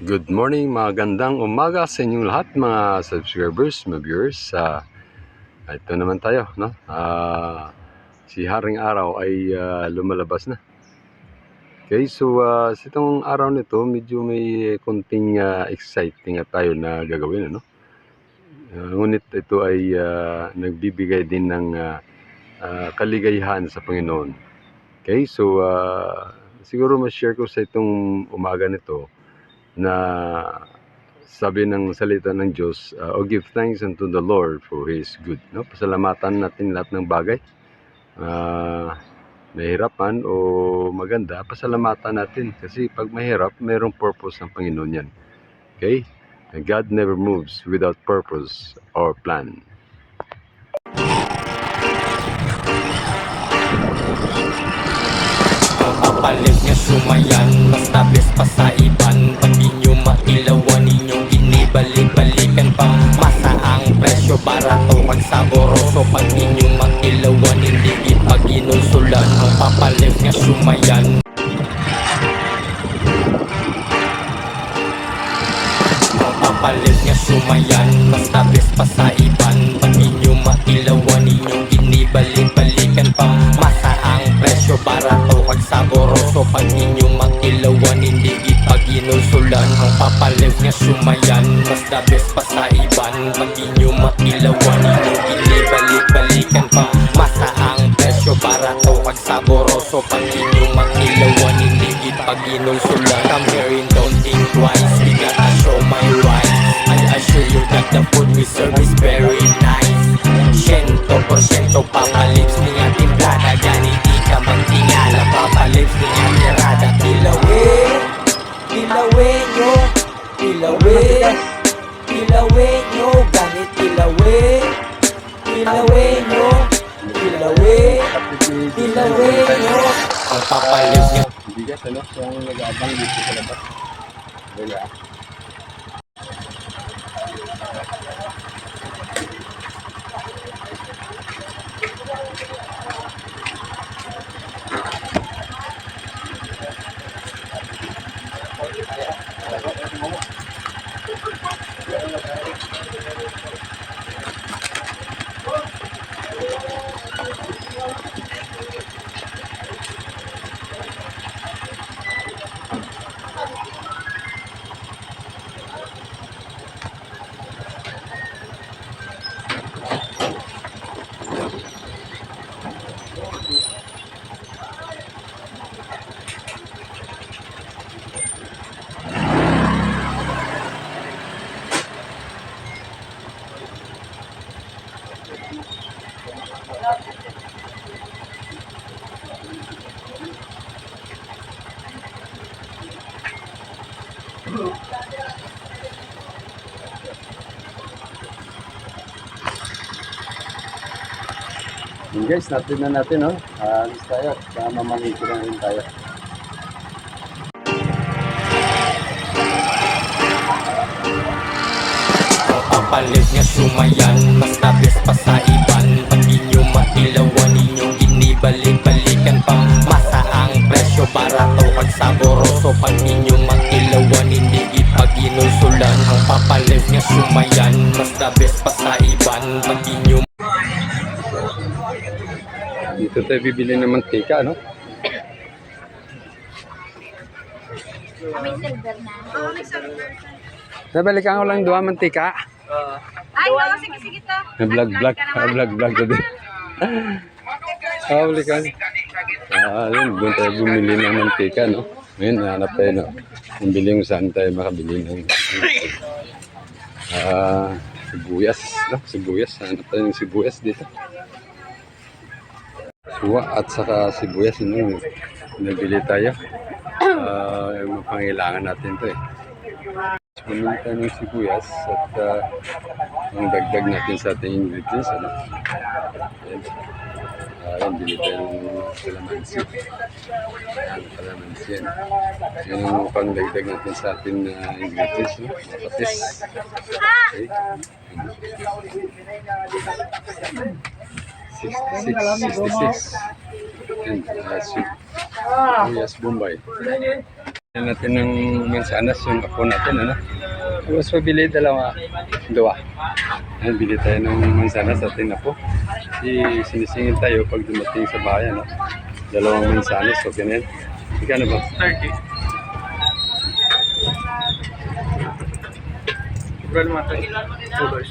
Good morning, magandang umaga sa inyong lahat mga subscribers, mga viewers. Ah, ito naman tayo, no? Ah, si Haring Araw ay ah, lumalabas na. Okay, so ah, sa itong araw nito, medyo may konting ah, exciting at tayo na gagawin, ano? Ah, ngunit ito ay ah, nagbibigay din ng ah, ah, kaligayahan sa Panginoon. Okay, so ah, siguro ma-share ko sa itong umaga nito na sabi ng salita ng Diyos, uh, o give thanks unto the Lord for His good. No? Pasalamatan natin lahat ng bagay. Uh, mahirapan o maganda, pasalamatan natin. Kasi pag mahirap, mayroong purpose ng Panginoon yan. Okay? God never moves without purpose or plan. Papalit nga sumayan Mas Pag inyo makilawan Hindi ipag inusulan Ang papalit nga sumayan. Mas the best pa sa iban. Pag inyo makilawan Inyong inibalik-balikan pa. Masa ang presyo barato Kag saboroso. Pag inyo makilawan Hindi ipag inusulan Come here Bigat, ano? Kung nag-aabang dito sa labas. Wala. Yun guys, natin na natin, no? Uh, alis tayo. Kaya mamalito na rin tayo. Papalit nga sumayan Mas tabis pa sa iban Pag di nyo mailawan Inyong inibalik-balikan pa Masa ang presyo barato Kag saboroso Pag di nyo mailawan Hindi ipag inusulan Ang papalit nga sumayan Dito tayo bibili ng mantika, no? May silver na. Nabalikan ko lang dua mantika. Ay, no, sige, sige to. Na vlog vlog, ah, vlog ko din. Ah, balikan. Ah, yun, doon tayo bumili ng mantika, no? Ngayon, nahanap tayo, no? Bili kung saan tayo makabili ng ah, sibuyas, no? Sibuyas, hanap tayo ng sibuyas dito. Suwa at saka sibuyas, no? Nabili tayo. Ah, yung mga pangailangan natin to, eh. Bumili tayo ng sibuyas at ah, ang dagdag natin sa ating ingredients, ano? Ayan. Ah, Ayan, bili tayo ng kalamansi. Ayan, kalamansi yan. Yan ang pangdagdag natin sa ating uh, ingredients, no? Mga patis. Okay. 66, 66. Yan, uh, sweet. Yes, Bombay. Yan natin ng mansanas yung apo natin, ano? Tapos pabili dalawa, dua. Ayan, bili tayo ng mansanas sa ating apo. Si, sinisingil tayo pag dumating sa bayan, no? Dalawang mansanas, so ganyan. Ika ba? 30. Well, mata. Tuloy.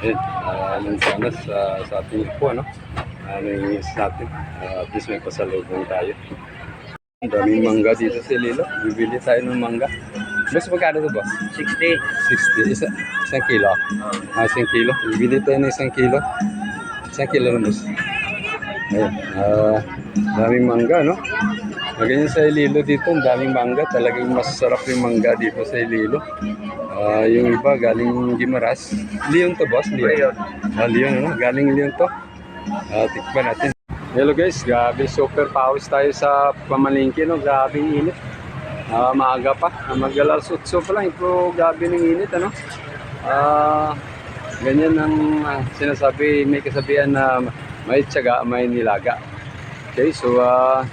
Ayan, uh, mansanas uh, sa ating apo, ano? Ano yung sa atin? Uh, at least may pasalubong tayo. Ang daming mangga dito sa Lilo. Bibili tayo ng mangga. Mas magkano to boss? 60. 60. Isa, isang kilo. Ah, isang kilo. Bibili tayo ng isang kilo. Isang kilo na boss. Ayun. Ah, daming mangga, no? Ganyan sa Ililo dito, ang daming mangga. Talagang masarap yung mangga dito sa Ililo. Ah, yung iba galing Gimaras. Leon to boss? Leon. Ah, Leon, ano? Galing Leon to. Ah, tikman natin. Hello guys, grabe super pawis tayo sa pamalingki, no? Grabe init. Ah, maaga pa. Ah, Mag-alas 8 pa lang. Pero grabe ng init, ano? Ah, ganyan ang ah, sinasabi, may kasabihan na may tiyaga, may nilaga. Okay, so ah,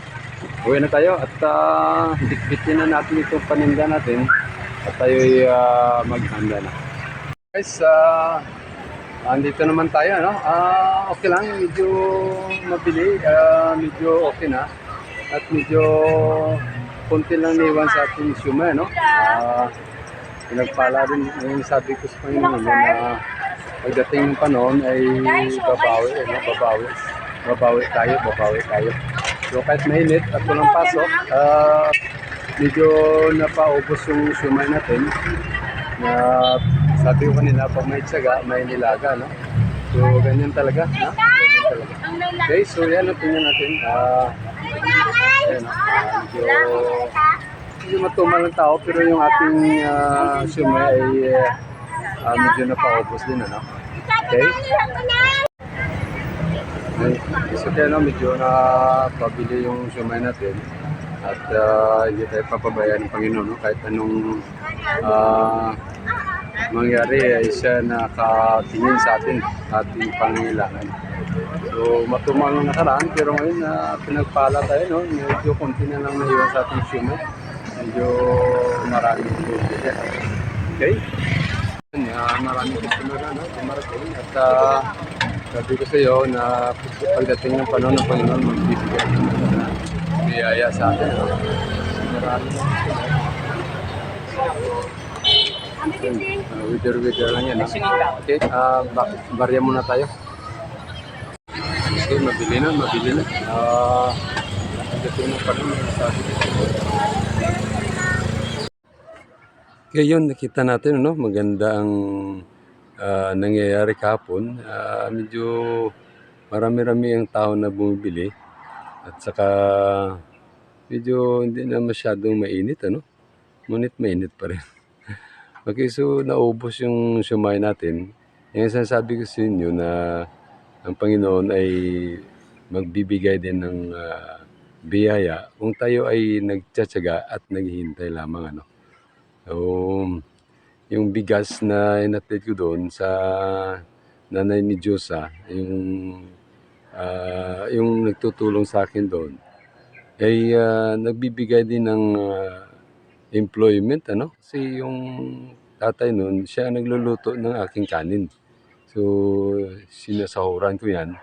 uwi na tayo at uh, bitbitin na natin itong paninda natin at tayo'y ah, maghanda na. Guys, ah, andito naman tayo, no? Ah, okay lang, medyo mabili, ah, medyo okay na. At medyo konti lang niwan sa ating suma, no? Ah, pinagpala rin yung sabi ko sa Panginoon no, na pagdating ng panahon ay babawi, eh, no? babawi. Babawi tayo, babawi tayo. So kahit mainit at walang pasok, ah, medyo napaubos yung sumay natin na sabi ko kanina, pag may tsaga, may nilaga, no? So, ganyan talaga, ha? Ganyan talaga. Okay, so yan, no, tingnan natin. Ah, ayan, no? Ah, medyo, medyo matumal ang tao, pero yung ating ah, sumay ay ah, medyo napaubos din, ano? Okay? Ay, so kaya no, medyo na pabili yung sumay natin at ah, hindi tayo papabayaan ng Panginoon no? kahit anong ah, mangyari ay siya nakatingin sa atin ating pangangailangan. So matumal nung nakaraan pero ngayon na pinagpala tayo no, medyo konti na lang naiwan sa ating sumay. Medyo maraming bumili. Okay? Uh, maraming customer na, no? Dumarating at ah, sabi ko sa iyo na pagdating ng panahon ng Panginoon, magbibigay ng biyaya sa atin. Na uh, wither wither lang yan. No? Okay, uh, ba- barya muna tayo. Okay, mabili na, mabili na. Ng panahon, sabi ko. Kaya yun, nakita natin, ano, maganda ang ah, nangyayari kahapon. Ah, medyo marami-rami ang tao na bumibili. At saka medyo hindi na masyadong mainit, ano? Ngunit mainit pa rin. okay, so naubos yung sumay natin. Yung sinasabi ko sa inyo na ang Panginoon ay magbibigay din ng ah, biyaya kung tayo ay nagtsatsaga at naghihintay lamang, ano? So, yung bigas na inatid ko doon sa nanay ni Diyosa, yung ah, yung nagtutulong sa akin doon, ay ah, nagbibigay din ng ah, employment, ano? Kasi yung tatay noon, siya nagluluto ng aking kanin. So, sinasahuran ko yan,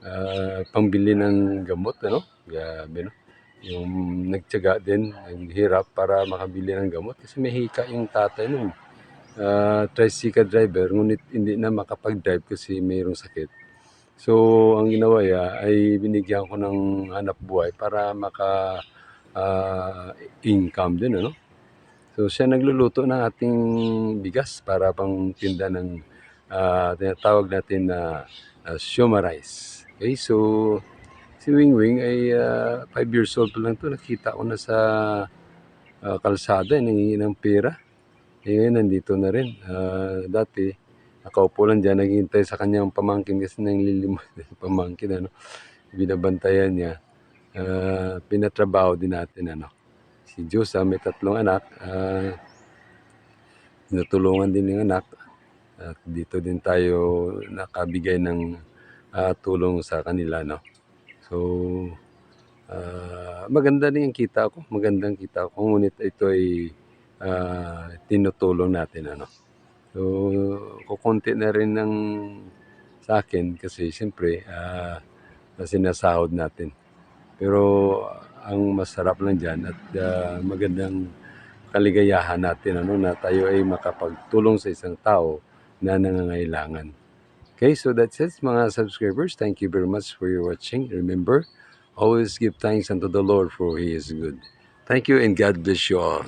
ah, pambili ng gamot, ano? Grabe, no? Yung nagtyaga din, ang hirap para makabili ng gamot. Kasi may hika yung tatay noon uh, tricycle driver, ngunit hindi na makapag-drive kasi mayroong sakit. So, ang ginawa niya ay binigyan ko ng hanap buhay para maka ah, income din, ano? So, siya nagluluto ng ating bigas para pang tinda ng ah, tinatawag natin na uh, sioma rice. Okay, so si Wing Wing ay 5 years old pa lang to. Nakita ko na sa ah, kalsada, eh, nangingi ng pera. Eh, nandito na rin. Ah, dati, nakaupo lang dyan, naghihintay sa kanyang pamangkin kasi nang yung pamangkin, ano. Binabantayan niya. Ah, pinatrabaho din natin, ano. Si Diyosa, may tatlong anak. Ah, tinutulungan din ng anak. At dito din tayo nakabigay ng ah, tulong sa kanila, no. So, Ah, maganda din yung kita ko, magandang kita ko. Ngunit ito ay ah, tinutulong natin ano. So, kukunti na rin ng sa akin kasi siyempre ah, na sinasahod natin. Pero ang masarap lang dyan at ah, magandang kaligayahan natin ano, na tayo ay makapagtulong sa isang tao na nangangailangan. Okay, so that's it mga subscribers. Thank you very much for your watching. Remember, always give thanks unto the Lord for He is good. Thank you and God bless you all.